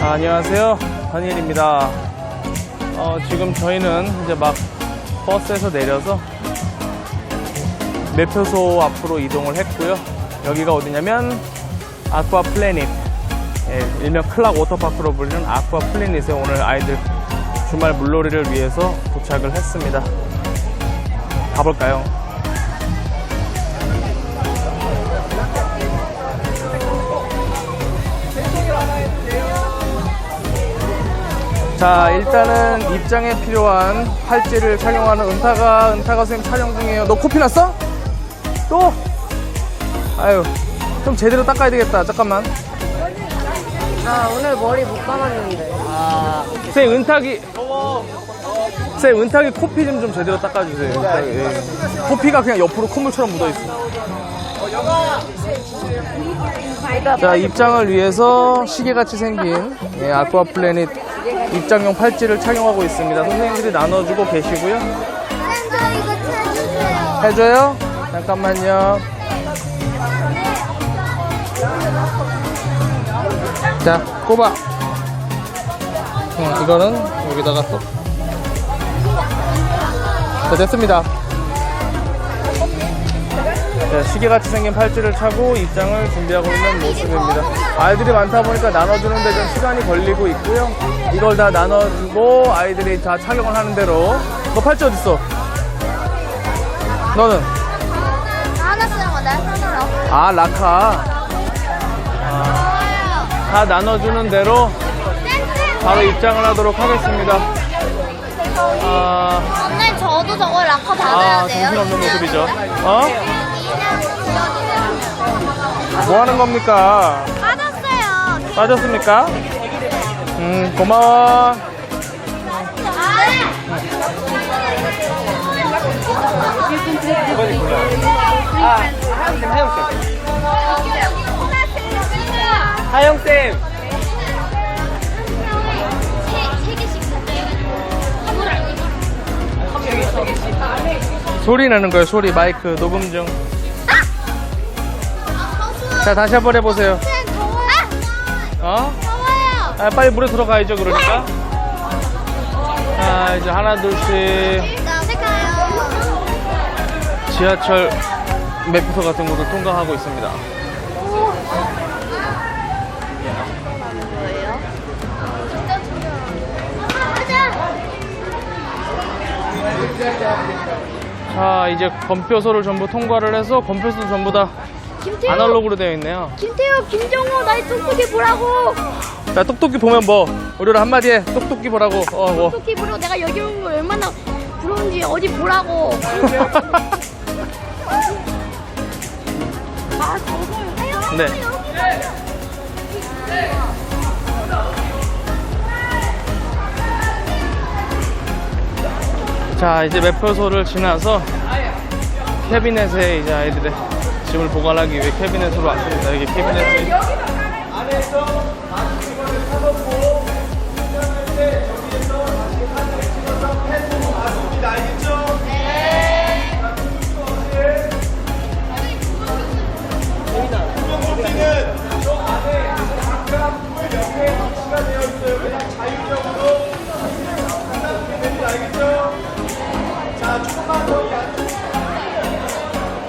아, 안녕하세요. 다니엘입니다. 어, 지금 저희는 이제 막 버스에서 내려서 매표소 앞으로 이동을 했고요. 여기가 어디냐면 아쿠아 플래닛, 예, 일명 클락 워터파크로 불리는 아쿠아 플래닛에 오늘 아이들 주말 물놀이를 위해서 도착을 했습니다. 가볼까요? 자, 일단은 입장에 필요한 팔찌를 착용하는 은타가, 은타가 선생님 촬영 중이에요. 너 코피 났어? 또? 아유, 좀 제대로 닦아야 되겠다. 잠깐만. 나 오늘 머리 못 감았는데. 선생님, 은탁이. 선생님, 은탁이 코피 좀, 좀 제대로 닦아주세요. 은탁이, 예. 코피가 그냥 옆으로 콧물처럼 묻어있어. 자, 입장을 위해서 시계같이 생긴 예, 아쿠아 플래닛 입장용 팔찌를 착용하고 있습니다. 선생님들이 나눠주고 계시고요. 찾으세요. 해줘요? 잠깐만요. 자, 꼽아. 응, 이거는 여기다가 또. 자, 됐습니다. 자, 시계같이 생긴 팔찌를 차고 입장을 준비하고 있는 모습입니다. 아이들이 많다 보니까 나눠주는데 좀 시간이 걸리고 있고요. 이걸 다 나눠주고 아이들이 다 착용을 하는 대로. 너 팔찌 어딨어? 너는? 하나 쓰는 거, 내 손으로. 아, 라카. 아, 다 나눠주는 대로 바로 입장을 하도록 하겠습니다. 아, 언니, 저도 저거 락커 받아야 아 돼요? 정신없는 모습이죠. 어? 뭐 하는 겁니까? 받았어요. 빠졌습니까? 음, 고마워. 하영쌤. 소리 나는 거예요, 소리. 마이크 녹음 중. 자, 다시 한 번 해보세요. 어? 더워요. 아, 빨리 물에 들어가야죠, 그러니까. 자, 이제 하나, 둘씩. 지하철 매표소 같은 곳을 통과하고 있습니다. 자, 이제 검표소를 전부 통과를 해서 검표소도 전부 다 김태호, 아날로그로 되어 있네요. 김태호, 김정호, 나의 똑똑히 보라고. 자, 똑똑히 보면 뭐, 우리를 한마디 해. 똑똑히 보라고. 어, 뭐. 똑똑히 보라고. 내가 여기 온 걸 얼마나 부러운지 어디 보라고. 아, 저거요. 네. 자, 이제 매표소를 지나서 캐비넷에 이제 아이들의 짐을 보관하기 위해 캐비넷으로 왔습니다. 여기 캐비넷이.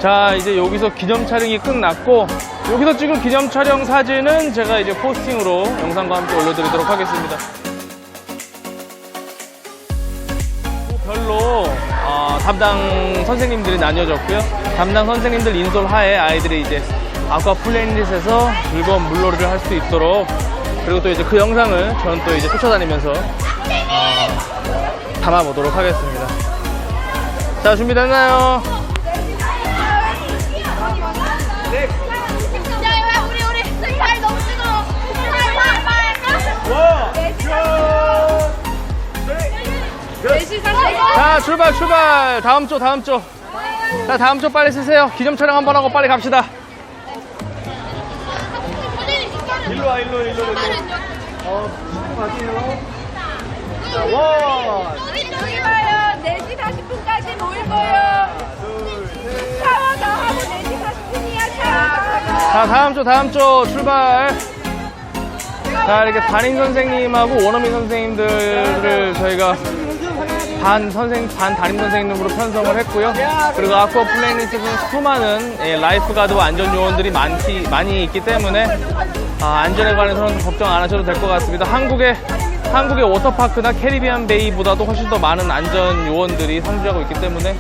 자, 이제 여기서 기념 촬영이 끝났고, 여기서 찍은 기념 촬영 사진은 제가 이제 포스팅으로 영상과 함께 올려드리도록 하겠습니다. 별로 어, 담당 선생님들이 나뉘어졌고요. 담당 선생님들 인솔 하에 아이들이 이제 아쿠아 플래닛에서 즐거운 물놀이를 할 수 있도록 그리고 또 이제 그 영상을 저는 또 이제 쫓아다니면서 어, 담아보도록 하겠습니다. 자, 준비됐나요? 자, 출발, 출발. 다음 조, 다음 조. 자, 다음 조 빨리 쓰세요. 기념 촬영 한 번 하고 빨리 갑시다. 일로 와, 일로, 일로, 일로. 어, 가세요. 자, 원. 여기 봐요. 4시 40분까지 모일 거예요. 자, 다음 조, 다음 조 출발. 자, 이렇게 담임 선생님하고 원어민 선생님들을 저희가 반 선생, 반 담임 선생님으로 편성을 했고요. 그리고 아쿠아 플래닛에서는 수많은 예, 라이프 가드와 안전 요원들이 많기, 많이 있기 때문에 아, 안전에 관해서는 걱정 안 하셔도 될 것 같습니다. 한국의 한국의 워터파크나 캐리비안 베이보다도 훨씬 더 많은 안전 요원들이 상주하고 있기 때문에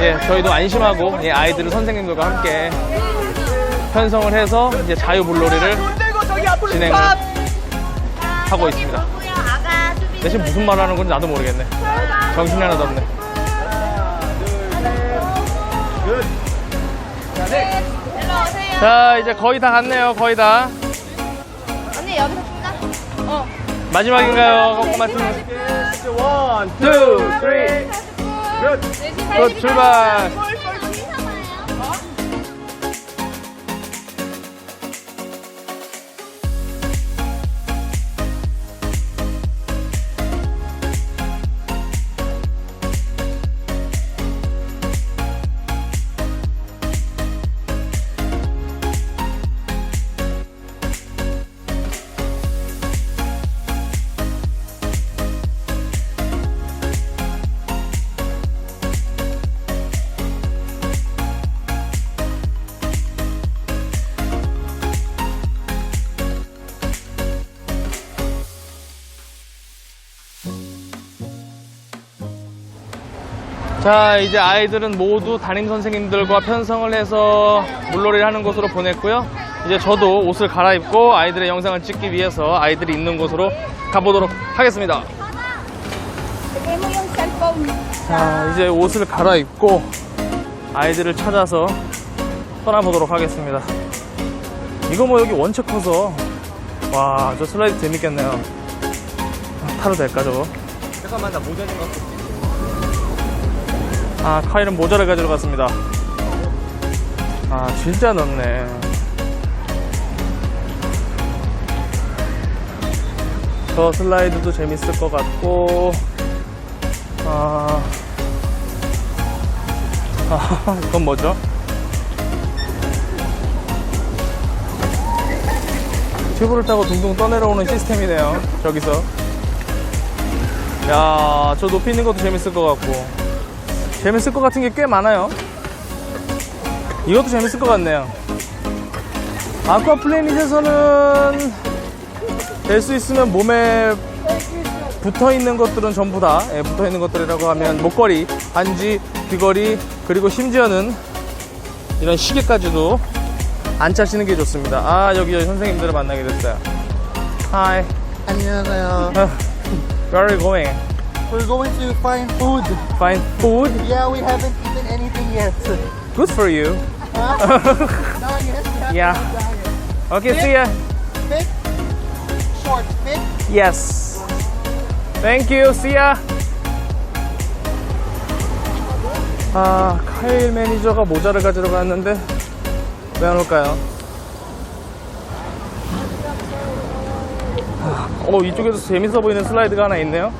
예, 저희도 안심하고 예, 아이들을 선생님들과 함께 편성을 해서 이제 자유 물놀이를 진행을 하고 있습니다. 대신 무슨 말 하는 건지 나도 모르겠네. 정신이 하나도 없네. 자, 이제 거의 다 갔네요. 거의 다. 언니 여기서. 어. 마지막인가요? 꼭 말씀. 원, 투, 쓰리. 굿, 출발. 자, 이제 아이들은 모두 담임 선생님들과 편성을 해서 물놀이를 하는 곳으로 보냈고요. 이제 저도 옷을 갈아입고 아이들의 영상을 찍기 위해서 아이들이 있는 곳으로 가보도록 하겠습니다. 자, 이제 옷을 갈아입고 아이들을 찾아서 떠나보도록 하겠습니다. 이거 뭐 여기 원체 커서 와, 저 슬라이드 재밌겠네요. 아, 타도 될까 저거? 잠깐만 나 모자 좀 갖고 아, 카일은 모자를 가지러 갔습니다. 아, 진짜 넓네. 저 슬라이드도 재밌을 것 같고, 아, 아 이건 뭐죠? 튜브를 타고 둥둥 떠내려오는 시스템이네요. 저기서. 야, 저 높이 있는 것도 재밌을 것 같고. 재밌을 것 같은 게 꽤 많아요. 이것도 재밌을 것 같네요. 아쿠아 플래닛에서는 될 수 있으면 몸에 붙어 있는 것들은 전부 다 예, 붙어 있는 것들이라고 하면 목걸이, 반지, 귀걸이 그리고 심지어는 이런 시계까지도 안 차시는 게 좋습니다. 아 여기 여기 선생님들을 만나게 됐어요. Hi, 안녕하세요 where are you going? We're going to find food Find food. Yeah we haven't eaten anything yet Good for you. Not yet Yeah. Okay, see ya. fit Short fit Yes. Thank you. See ya. 아, 카일 매니저가 모자를 가지러 갔는데 왜 안 올까요? 아, 어, 이쪽에서 재밌어 보이는 슬라이드가 하나 있네요.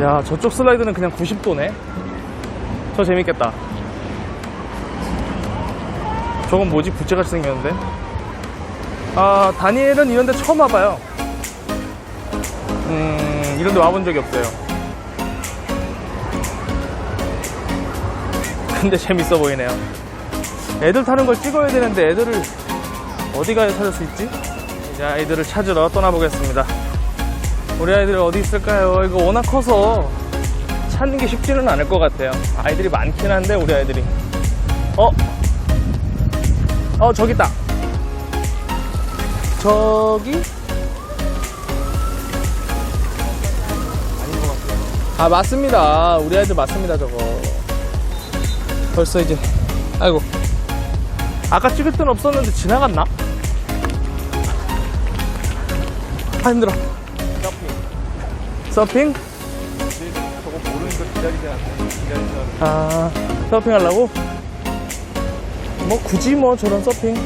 야, 저쪽 슬라이드는 그냥 90도네. 저 재밌겠다. 저건 뭐지? 부채같이 생겼는데. 아, 다니엘은 이런 데 처음 와봐요. 음, 이런 데 와본 적이 없어요. 근데 재밌어 보이네요. 애들 타는 걸 찍어야 되는데 애들을 어디 가야 찾을 수 있지? 이제 아이들을 찾으러 떠나보겠습니다. 우리 아이들 어디 있을까요? 이거 워낙 커서 찾는 게 쉽지는 않을 것 같아요. 아이들이 많긴 한데, 우리 아이들이. 어? 어, 저기 있다. 저기? 아 맞습니다 우리 아이들 맞습니다 저거 벌써 이제 아이고 아까 찍을 땐 없었는데 지나갔나? 아 힘들어 서핑? 저거 모르는 거 기다리지 않네 기다리지 않네 아 서핑 하려고? 뭐 굳이 뭐 저런 서핑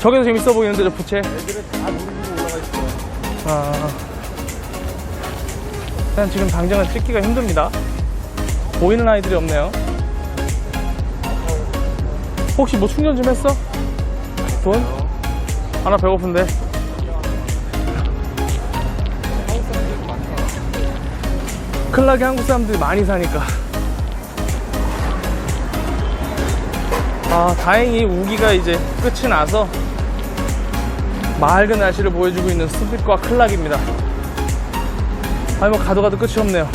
저게도 재밌어 보이는데 저 부채 애들은 다 모르고 올라가 있어 아, 일단 지금 당장은 찍기가 힘듭니다. 보이는 아이들이 없네요. 혹시 뭐 충전 좀 했어? 돈? 하나 배고픈데. 클락에 한국 사람들이 많이 사니까. 아, 다행히 우기가 이제 끝이 나서 맑은 날씨를 보여주고 있는 스pit과 클락입니다. 아니, 뭐 가도 가도 끝이 없네요.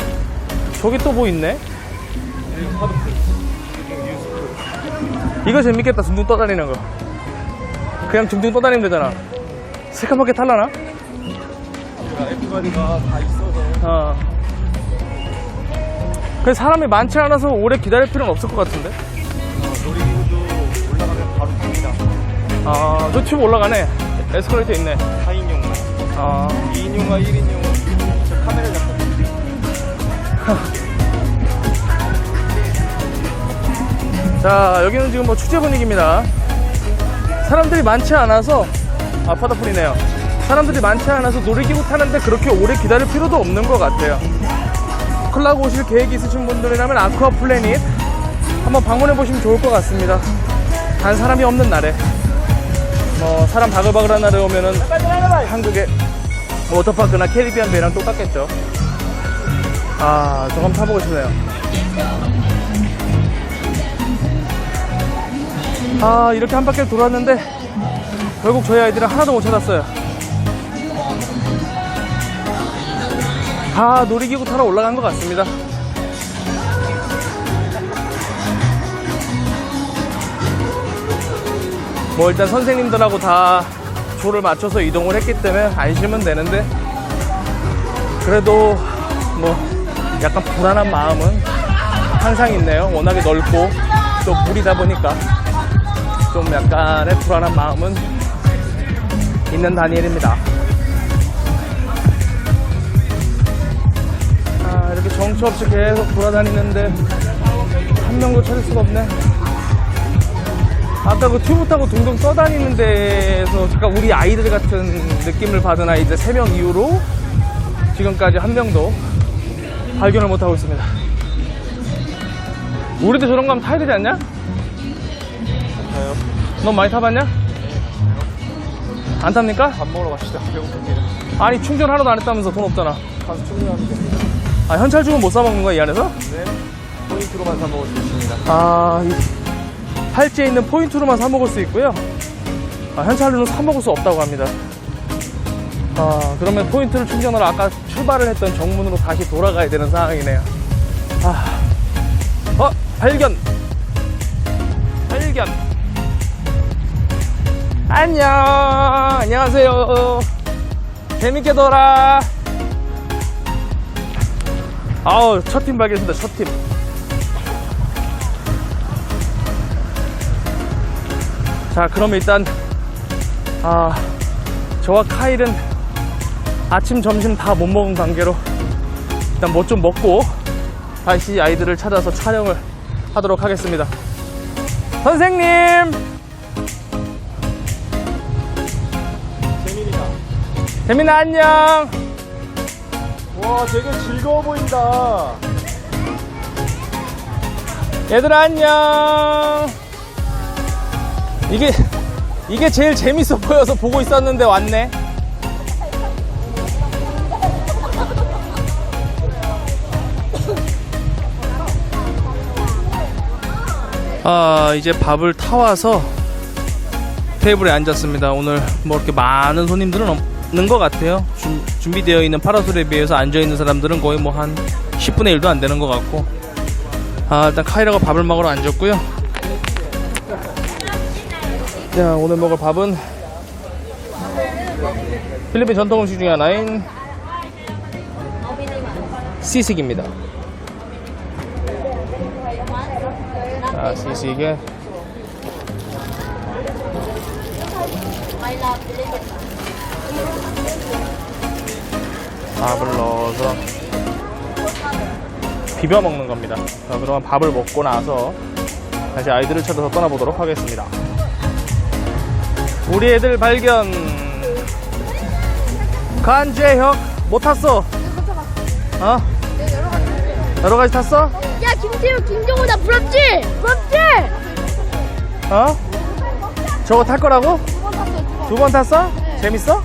저기 또 뭐 있네? 이거 재밌겠다, 둥둥 떠다니는 거. 그냥 둥둥 떠다니면 되잖아. 새까맣게 탈라나? 에프바디가 다 있어서 어. 그 사람이 많지 않아서 오래 기다릴 필요는 없을 것 같은데? 어, 놀이기구도 올라가면 바로 됩니다. 아, 저 튜브 올라가네. 에스컬레이터 있네. 4인용만. 아, 2인용과 1인용 저 카메라 잡고 자, 여기는 지금 뭐 축제 분위기입니다. 사람들이 많지 않아서, 아, 파다풀이네요. 사람들이 많지 않아서 놀이기구 타는데 그렇게 오래 기다릴 필요도 없는 것 같아요. 클라고 오실 계획이 있으신 분들이라면 아쿠아 플래닛 한번 방문해 보시면 좋을 것 같습니다. 단 사람이 없는 날에. 뭐, 사람 바글바글한 날에 오면은 한국의 워터파크나 캐리비안 베이랑 똑같겠죠. 아, 저거 한번 타보고 싶네요. 아 이렇게 한 바퀴를 돌았는데 결국 저희 아이들은 하나도 못 찾았어요 아 놀이기구 타러 올라간 것 같습니다 뭐 일단 선생님들하고 다 조를 맞춰서 이동을 했기 때문에 안심은 되는데 그래도 뭐 약간 불안한 마음은 항상 있네요 워낙에 넓고 또 물이다 보니까 좀 약간의 불안한 마음은 있는 다니엘입니다. 정처 없이 계속 돌아다니는데 한 명도 찾을 수가 없네. 아까 그 튜브 타고 둥둥 떠다니는 데에서 잠깐 우리 아이들 같은 느낌을 받은 아이들 3명 이후로 지금까지 한 명도 발견을 못하고 있습니다. 우리도 저런 거 하면 타야 되지 않냐? 넌 많이 타봤냐? 안 탑니까? 밥 먹으러 갑시다. 배고픕니다. 아니 충전 하나도 안 했다면서 돈 없잖아. 가서 충전하면 됩니다. 아 현찰 주면 못사 먹는 거야 이 안에서? 네. 포인트로만 사 먹을 수 있습니다. 아 이 팔찌에 있는 포인트로만 사 먹을 수 있고요. 아, 현찰로는 사 먹을 수 없다고 합니다. 아 그러면 포인트를 충전하러 아까 출발을 했던 정문으로 다시 돌아가야 되는 상황이네요. 아, 어 발견, 발견. 안녕, 안녕하세요. 재밌게 놀아. 아우 첫 팀 발견했습니다. 첫 팀. 자 그럼 일단 아 저와 카일은 아침 점심 다 못 먹은 관계로 일단 뭐 좀 먹고 다시 아이들을 찾아서 촬영을 하도록 하겠습니다 선생님 재민이다. 재민아 안녕 와, 되게 즐거워 보인다. 얘들아 안녕. 이게 이게 제일 재밌어 보여서 보고 있었는데 왔네. 아 이제 밥을 타와서 테이블에 앉았습니다. 오늘 뭐 이렇게 많은 손님들은 없 는 것 같아요. 준, 준비되어 있는 파라솔에 비해서 앉아있는 사람들은 거의 뭐 한 10분의 1도 안 되는 것 같고. 아 일단 카이라가 밥을 먹으러 앉았고요. 자 오늘 먹을 밥은 필리핀 전통 음식 중에 하나인 시식입니다. 자 시식에 밥을 넣어서 비벼 먹는 겁니다. 자, 그러면 밥을 먹고 나서 다시 아이들을 찾아서 떠나보도록 하겠습니다. 우리 애들 발견. 간재혁 못 탔어. 어? 여러 가지 탔어? 야 김태우 김정우 나 부럽지? 부럽지? 어? 저거 탈 거라고? 두 번 탔어? 재밌어?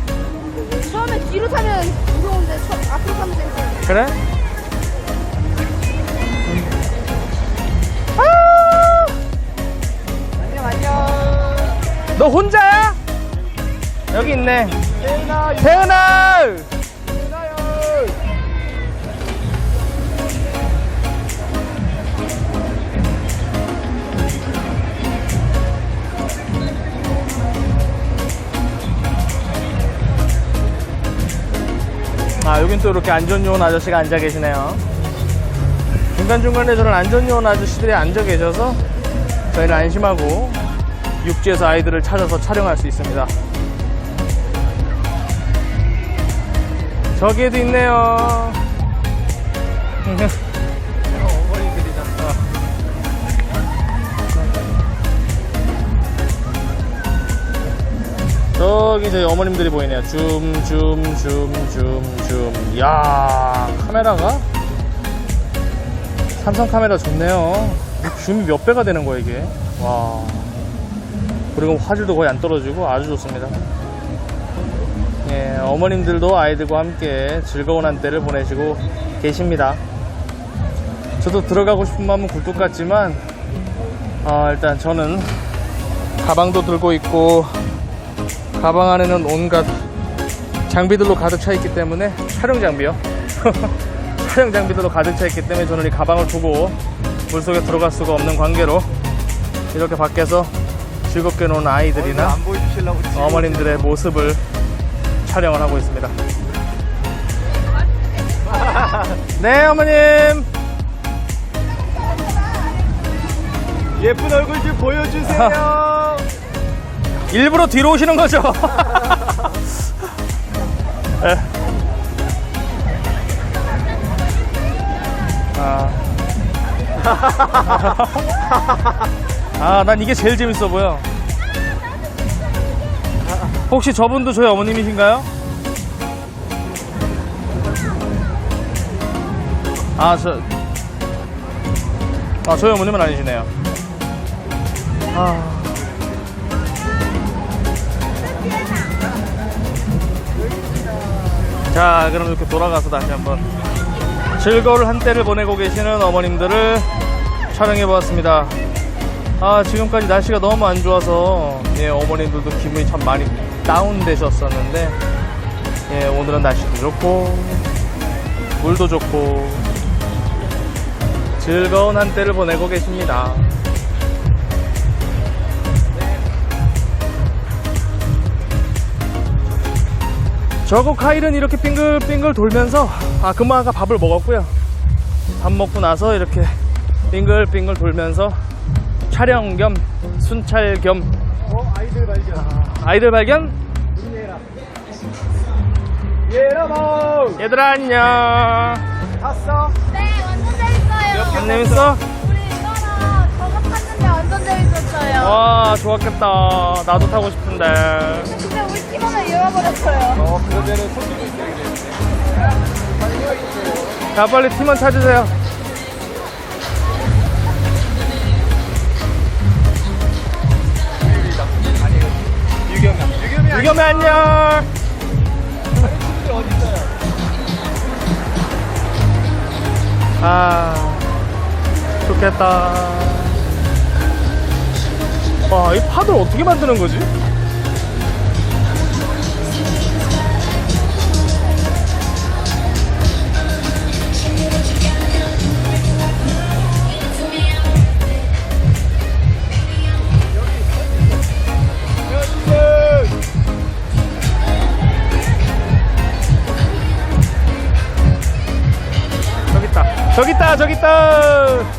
뒤로 타면 무서운데 처, 앞으로 타면 재밌어요. 그래? 안녕 안녕. 너 혼자야? 여기 있네. 태은아 태은아! 아, 여긴 또 이렇게 안전요원 아저씨가 앉아 계시네요. 중간중간에 저런 안전요원 아저씨들이 앉아 계셔서 저희는 안심하고 육지에서 아이들을 찾아서 촬영할 수 있습니다. 저기에도 있네요. 저기 저희 어머님들이 보이네요. 줌, 줌, 줌, 줌, 줌. 이야, 카메라가? 삼성 카메라 좋네요. 이 줌이 몇 배가 되는 거예요, 이게. 와. 그리고 화질도 거의 안 떨어지고 아주 좋습니다. 예, 어머님들도 아이들과 함께 즐거운 한때를 보내시고 계십니다. 저도 들어가고 싶은 마음은 굴뚝 같지만, 아, 일단 저는 가방도 들고 있고, 가방 안에는 온갖 장비들로 가득 차 있기 때문에 촬영 장비요. 촬영 장비들로 가득 차 있기 때문에 저는 이 가방을 두고 물속에 들어갈 수가 없는 관계로 이렇게 밖에서 즐겁게 노는 아이들이나. 어머님들의 모습을 촬영을 하고 있습니다. 네, 어머님. 예쁜 얼굴 좀 보여주세요. 일부러 뒤로 오시는 거죠? 예. 아. 아, 난 이게 제일 재밌어 보여. 혹시 저분도 저희 어머님이신가요? 아, 저. 아, 저희 어머님은 아니시네요. 아. 자, 그럼 이렇게 돌아가서 다시 한번 즐거운 한때를 보내고 계시는 어머님들을 촬영해 보았습니다. 아, 지금까지 날씨가 너무 안 좋아서 예, 어머님들도 기분이 참 많이 다운되셨었는데 예, 오늘은 날씨도 좋고 물도 좋고 즐거운 한때를 보내고 계십니다. 저거 카일은 이렇게 빙글빙글 돌면서 아 금방 아까 밥을 먹었고요 밥 먹고 나서 이렇게 빙글빙글 돌면서 촬영 겸 순찰 겸 어 아이들 발견. 아이들 발견 예라모 얘들아 안녕 봤어? 네, 완전 재밌어요. 안 재밌어? 우리 이거랑 저거 탔는데 완전 재밌었어요. 와 좋았겠다 나도 타고 싶은데 잃어버렸어요. 어. 자 빨리 팀원 찾으세요 유겸이. 안녕? 아 좋겠다 와이 파들 어떻게 만드는 거지? 저기 있다 저기 있다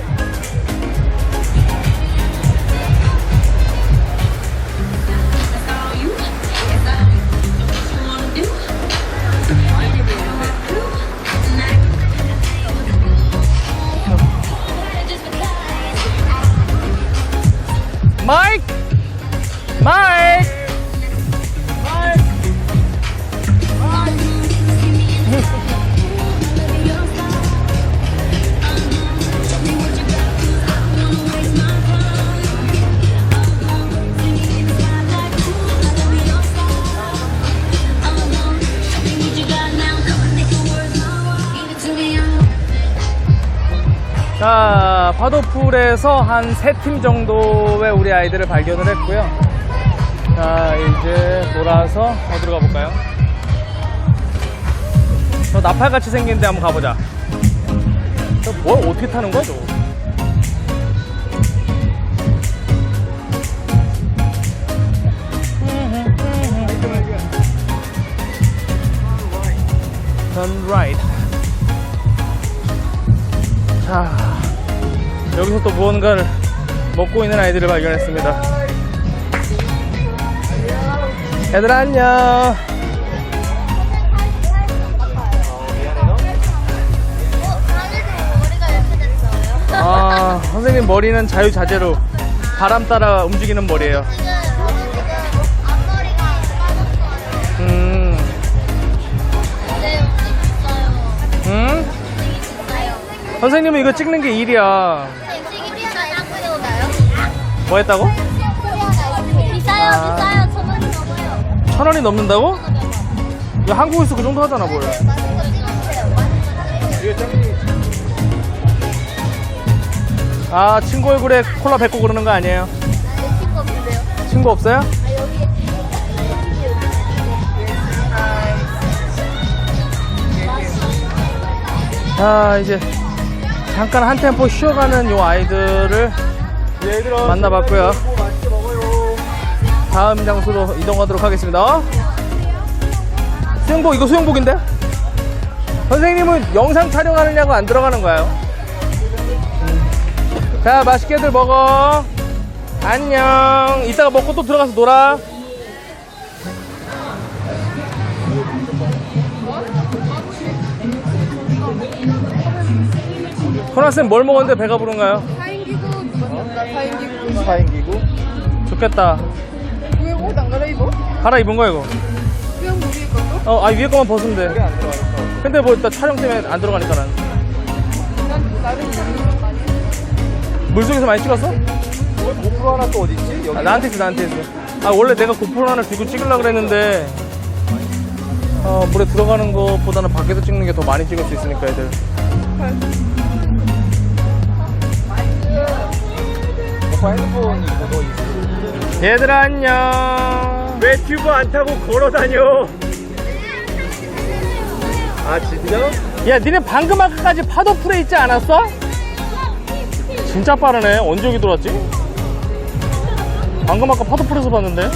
파도풀에서 한 세 팀 정도의 우리 아이들을 발견을 했고요. 자, 이제 돌아서 어디로 가볼까요? 저 나팔같이 생긴 데 한번 가보자. 저 뭘 어떻게 타는 거야, 저거? Right. 자, 여기서 또 무언가를 먹고 있는 아이들을 발견했습니다. 얘들아 안녕. 아, 선생님 머리는 자유자재로 바람 따라 움직이는 머리예요. 음, 음? 선생님은 이거 찍는 게 일이야. 뭐 했다고? 비싸요, 아. 비싸요. 천 원이 넘어요. 천 원이 넘는다고? 야, 한국에서 그 정도 하잖아, 뭘. 맛있는 거 짱이 아, 친구 얼굴에 콜라 뱉고 그러는 거 아니에요? 친구 없는데요? 친구 없어요? 아, 자, 이제 잠깐 한 템포 쉬어가는 요 아이들을 만나봤고요. 맛있게 먹어요 다음 장소로 이동하도록 하겠습니다. 수영복, 이거 수영복인데? 선생님은 영상 촬영하느냐고 안 들어가는 거예요. 음. 자, 맛있게들 먹어. 안녕. 이따가 먹고 또 들어가서 놀아. 코나쌤 뭘 먹었는데 배가 부른가요? 사인기구 누웠습니다. 사인기구. 사인기구 좋겠다. 왜 옷 안 갈아입어? 갈아입은 거야, 이거. 수영 무리 것도? 어, 아, 위에 거만 벗으면 돼. 그게 안 들어가니까 근데 뭐 일단 촬영 때문에 안 들어가니까 난. 난 사람 많이. 물속에서 많이 찍었어? 뭐, 고프로 하나 또 어디 있지? 여기 아, 나한테 있어, 나한테 있어. 아, 원래 내가 고프로 하나 들고 찍으려고 그랬는데, 어, 물에 들어가는 것보다는 밖에서 찍는 게 더 많이 찍을 수 있으니까, 애들. 핸드폰이 너 있어 얘들아, 안녕. 왜 튜브 안 타고 걸어 다녀 아 진짜? 야, 니네 방금 아까까지 파도 풀에 있지 않았어? 진짜 빠르네. 언제 여기 들어왔지? 방금 아까 파도 풀에서 봤는데?